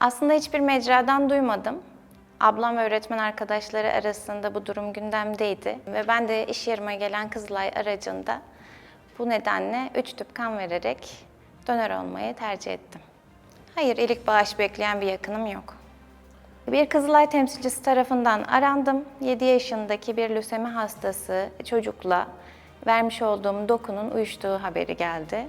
Aslında hiçbir mecradan duymadım. Ablam ve öğretmen arkadaşları arasında bu durum gündemdeydi ve ben de iş yerime gelen Kızılay aracında bu nedenle 3 tüp kan vererek donör olmayı tercih ettim. Hayır, ilik bağış bekleyen bir yakınım yok. Bir Kızılay temsilcisi tarafından arandım. 7 yaşındaki bir lösemi hastası çocukla vermiş olduğum dokunun uyuştuğu haberi geldi.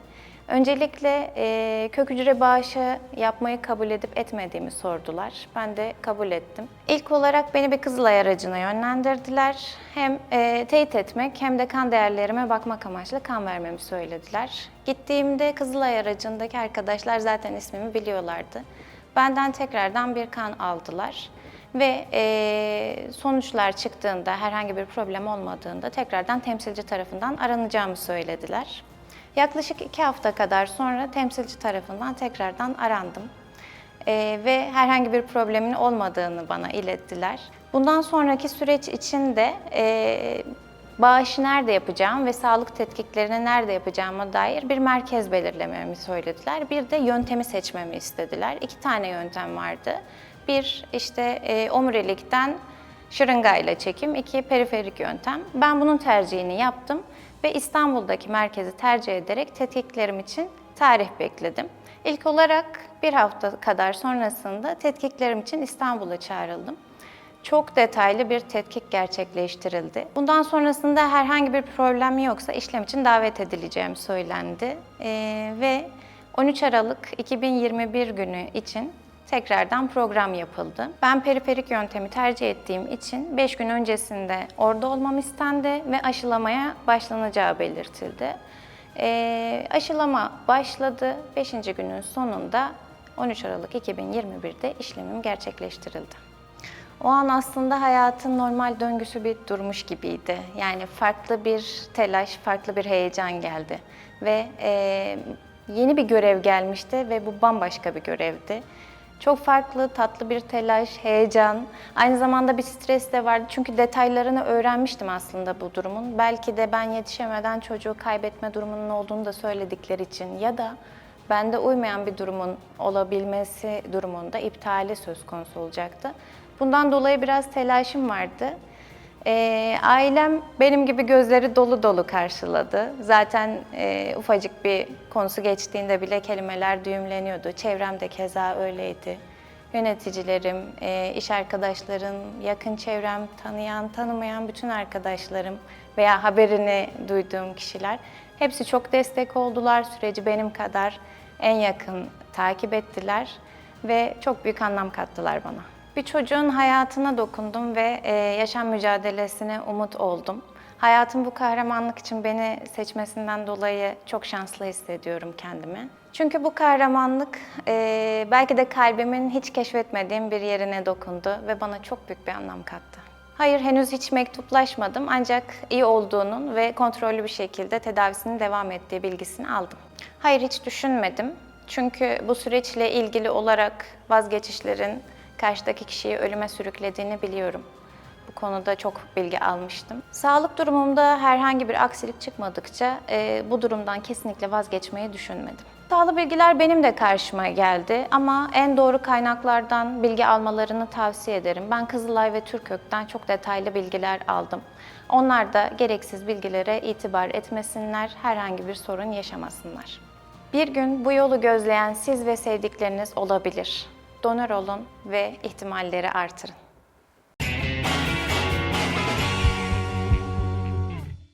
Öncelikle e, kök hücre bağışı yapmayı kabul edip etmediğimi sordular. Ben de kabul ettim. İlk olarak beni bir Kızılay aracına yönlendirdiler. Hem e, teyit etmek hem de kan değerlerime bakmak amaçlı kan vermemi söylediler. Gittiğimde Kızılay aracındaki arkadaşlar zaten ismimi biliyorlardı. Benden tekrardan bir kan aldılar ve e, sonuçlar çıktığında herhangi bir problem olmadığında tekrardan temsilci tarafından aranacağımı söylediler. Yaklaşık iki hafta kadar sonra temsilci tarafından tekrardan arandım E, ve herhangi bir problemin olmadığını bana ilettiler. Bundan sonraki süreç için de e, bağışı nerede yapacağım ve sağlık tetkiklerini nerede yapacağıma dair bir merkez belirlememi söylediler. Bir de yöntemi seçmemi istediler. İki tane yöntem vardı. Bir işte e, omurilikten şırıngayla çekim, iki periferik yöntem. Ben bunun tercihini yaptım ve İstanbul'daki merkezi tercih ederek tetkiklerim için tarih bekledim. İlk olarak bir hafta kadar sonrasında tetkiklerim için İstanbul'a çağrıldım çok detaylı bir tetkik gerçekleştirildi. Bundan sonrasında herhangi bir problem yoksa işlem için davet edileceğim söylendi. Ee, ve 13 Aralık 2021 günü için tekrardan program yapıldı. Ben periferik yöntemi tercih ettiğim için 5 gün öncesinde orada olmam istendi ve aşılamaya başlanacağı belirtildi. Ee, aşılama başladı. 5. günün sonunda 13 Aralık 2021'de işlemim gerçekleştirildi. O an aslında hayatın normal döngüsü bir durmuş gibiydi. Yani farklı bir telaş, farklı bir heyecan geldi. Ve e, yeni bir görev gelmişti ve bu bambaşka bir görevdi. Çok farklı, tatlı bir telaş, heyecan, aynı zamanda bir stres de vardı. Çünkü detaylarını öğrenmiştim aslında bu durumun. Belki de ben yetişemeden çocuğu kaybetme durumunun olduğunu da söyledikleri için ya da bende uymayan bir durumun olabilmesi durumunda iptali söz konusu olacaktı. Bundan dolayı biraz telaşım vardı. Ee, ailem benim gibi gözleri dolu dolu karşıladı. Zaten e, ufacık bir konusu geçtiğinde bile kelimeler düğümleniyordu. Çevremde keza öyleydi. Yöneticilerim, e, iş arkadaşlarım, yakın çevrem, tanıyan, tanımayan bütün arkadaşlarım veya haberini duyduğum kişiler hepsi çok destek oldular. Süreci benim kadar en yakın takip ettiler ve çok büyük anlam kattılar bana. Bir çocuğun hayatına dokundum ve e, yaşam mücadelesine umut oldum. Hayatın bu kahramanlık için beni seçmesinden dolayı çok şanslı hissediyorum kendimi. Çünkü bu kahramanlık e, belki de kalbimin hiç keşfetmediğim bir yerine dokundu ve bana çok büyük bir anlam kattı. Hayır henüz hiç mektuplaşmadım ancak iyi olduğunun ve kontrollü bir şekilde tedavisinin devam ettiği bilgisini aldım. Hayır hiç düşünmedim. Çünkü bu süreçle ilgili olarak vazgeçişlerin karşıdaki kişiyi ölüme sürüklediğini biliyorum. Bu konuda çok bilgi almıştım. Sağlık durumumda herhangi bir aksilik çıkmadıkça e, bu durumdan kesinlikle vazgeçmeyi düşünmedim. Sağlık bilgiler benim de karşıma geldi ama en doğru kaynaklardan bilgi almalarını tavsiye ederim. Ben Kızılay ve Türkök'ten çok detaylı bilgiler aldım. Onlar da gereksiz bilgilere itibar etmesinler, herhangi bir sorun yaşamasınlar. Bir gün bu yolu gözleyen siz ve sevdikleriniz olabilir. Donör olun ve ihtimalleri artırın.